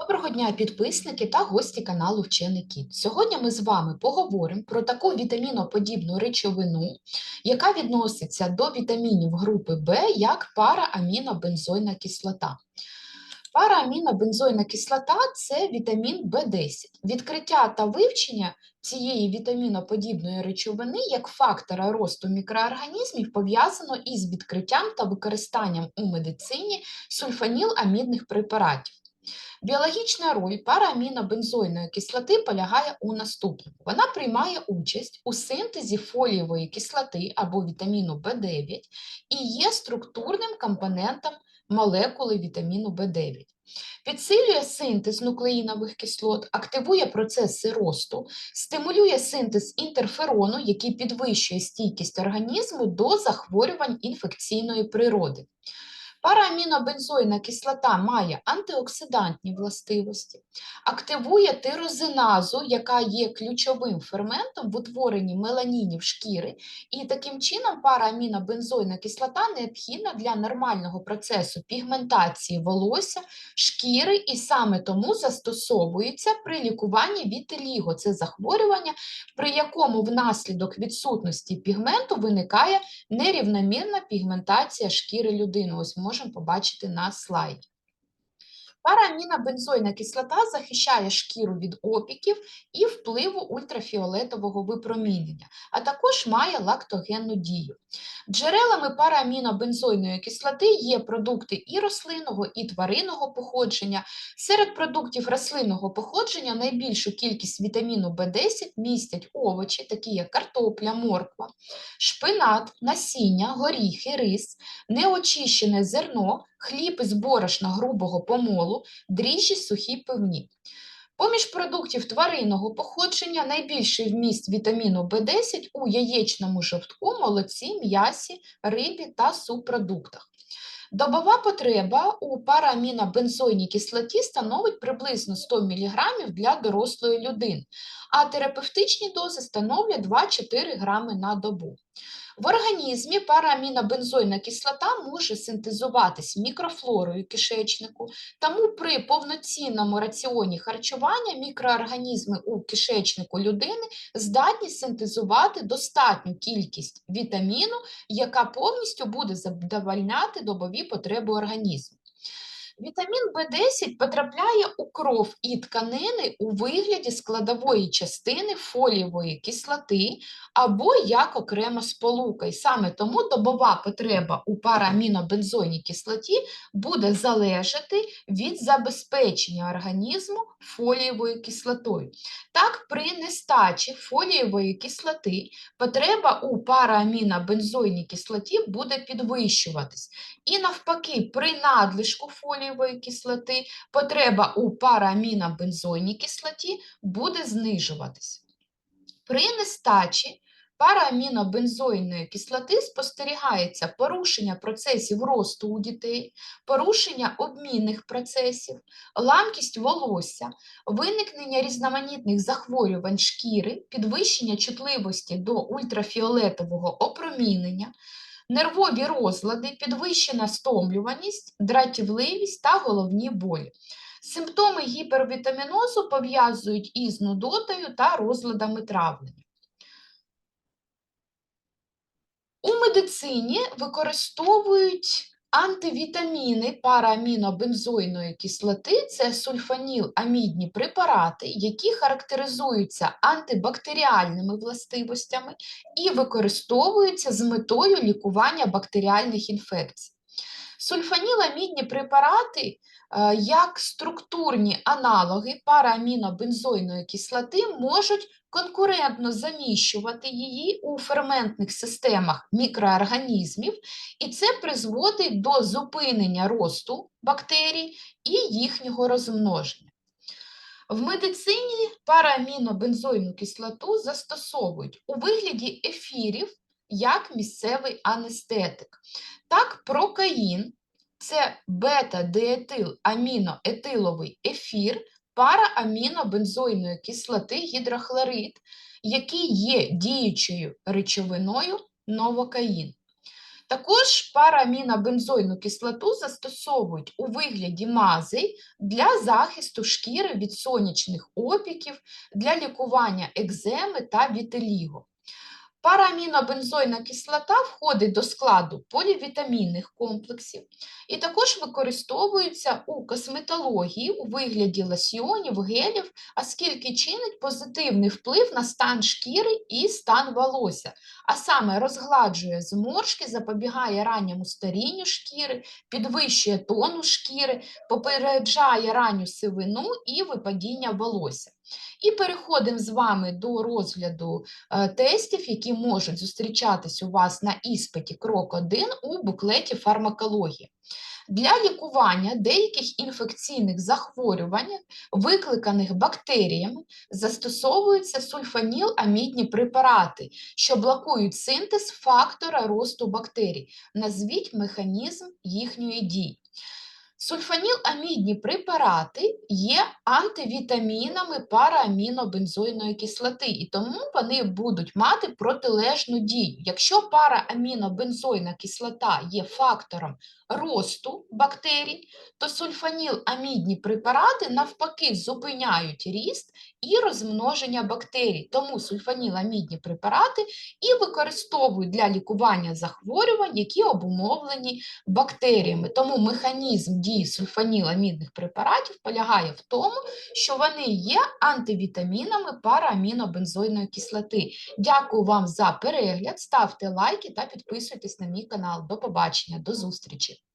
Доброго дня, підписники та гості каналу Вчений Кіт. Сьогодні ми з вами поговоримо про таку вітаміноподібну речовину, яка відноситься до вітамінів групи В як параамінобензойна кислота. Параамінобензойна кислота це вітамін В10. Відкриття та вивчення цієї вітаміноподібної речовини як фактора росту мікроорганізмів пов'язано із відкриттям та використанням у медицині сульфаніламідних препаратів. Біологічна роль параамінобензойної кислоти полягає у наступному. Вона приймає участь у синтезі фолієвої кислоти або вітаміну В9 і є структурним компонентом молекули вітаміну В9. Підсилює синтез нуклеїнових кислот, активує процеси росту, стимулює синтез інтерферону, який підвищує стійкість організму до захворювань інфекційної природи. Параамінобензойна кислота має антиоксидантні властивості, активує тирозиназу, яка є ключовим ферментом в утворенні меланінів шкіри, і таким чином параамінобензойна кислота необхідна для нормального процесу пігментації волосся, шкіри, і саме тому застосовується при лікуванні вітиліго. Це захворювання, при якому внаслідок відсутності пігменту виникає нерівномірна пігментація шкіри людини. Ось можемо побачити на слайді. Параамінобензойна кислота захищає шкіру від опіків і впливу ультрафіолетового випромінення, а також має лактогенну дію. Джерелами параамінобензойної кислоти є продукти і рослинного, і тваринного походження. Серед продуктів рослинного походження найбільшу кількість вітаміну В10 містять овочі, такі як картопля, морква, шпинат, насіння, горіхи, рис, неочищене зерно, хліб із борошна грубого помолу, дріжджі сухі пивні. Поміж продуктів тваринного походження найбільший вміст вітаміну В10 у яєчному жовтку, молоці, м'ясі, рибі та субпродуктах. Добова потреба у параамінобензойній кислоті становить приблизно 100 мг для дорослої людини, а терапевтичні дози становлять 2-4 грами на добу. В організмі параамінобензойна кислота може синтезуватись мікрофлорою кишечнику, тому при повноцінному раціоні харчування мікроорганізми у кишечнику людини здатні синтезувати достатню кількість вітаміну, яка повністю буде задовольняти добові потреби організму. Вітамін В10 потрапляє у кров і тканини у вигляді складової частини фолієвої кислоти або як окрема сполука. І саме тому добова потреба у параамінобензойній кислоті буде залежати від забезпечення організму фолієвою кислотою. Так, при нестачі фолієвої кислоти потреба у параамінобензойній кислоті буде підвищуватись. І навпаки, при надлишку фолієвої кислоти потреба у параамінобензойній кислоті буде знижуватись. При нестачі параамінобензойної кислоти спостерігається порушення процесів росту у дітей, порушення обмінних процесів, ламкість волосся, виникнення різноманітних захворювань шкіри, підвищення чутливості до ультрафіолетового опромінення, нервові розлади, підвищена стомлюваність, дратівливість та головні болі. Симптоми гіпервітамінозу пов'язують із нудотою та розладами травлення. У медицині використовують антивітаміни параамінобензойної кислоти, це сульфаніламідні препарати, які характеризуються антибактеріальними властивостями і використовуються з метою лікування бактеріальних інфекцій. Сульфаніламідні препарати е, як структурні аналоги параамінобензойної кислоти можуть конкурентно заміщувати її у ферментних системах мікроорганізмів, і це призводить до зупинення росту бактерій і їхнього розмноження. В медицині параамінобензойну кислоту застосовують у вигляді ефірів як місцевий анестетик. Так, прокаїн це бета-диетил-аміноетиловий ефір параамінобензойної кислоти гідрохлорид, який є діючою речовиною новокаїн. Також парамінобензойну кислоту застосовують у вигляді мазей для захисту шкіри від сонячних опіків, для лікування екземи та вітиліго. Парамінобензойна кислота входить до складу полівітамінних комплексів і також використовується у косметології у вигляді лосьйонів, гелів, оскільки чинить позитивний вплив на стан шкіри і стан волосся, а саме розгладжує зморшки, запобігає ранньому старінню шкіри, підвищує тонус шкіри, попереджає ранню сивину і випадіння волосся. І переходимо з вами до розгляду е, тестів, які можуть зустрічатись у вас на іспиті крок 1 у буклеті фармакології. Для лікування деяких інфекційних захворювань, викликаних бактеріями, застосовуються сульфаніламідні препарати, що блокують синтез фактора росту бактерій. Назвіть механізм їхньої дії. Сульфаніламідні препарати є антивітамінами параамінобензойної кислоти, і тому вони будуть мати протилежну дію. Якщо параамінобензойна кислота є фактором росту бактерій, то сульфаніламідні препарати навпаки зупиняють ріст і розмноження бактерій. Тому сульфаніламідні препарати і використовують для лікування захворювань, які обумовлені бактеріями. Тому механізм дії сульфаніламідних препаратів полягає в тому, що вони є антивітамінами параамінобензойної кислоти. Дякую вам за перегляд, ставте лайки та підписуйтесь на мій канал. До побачення, до зустрічі!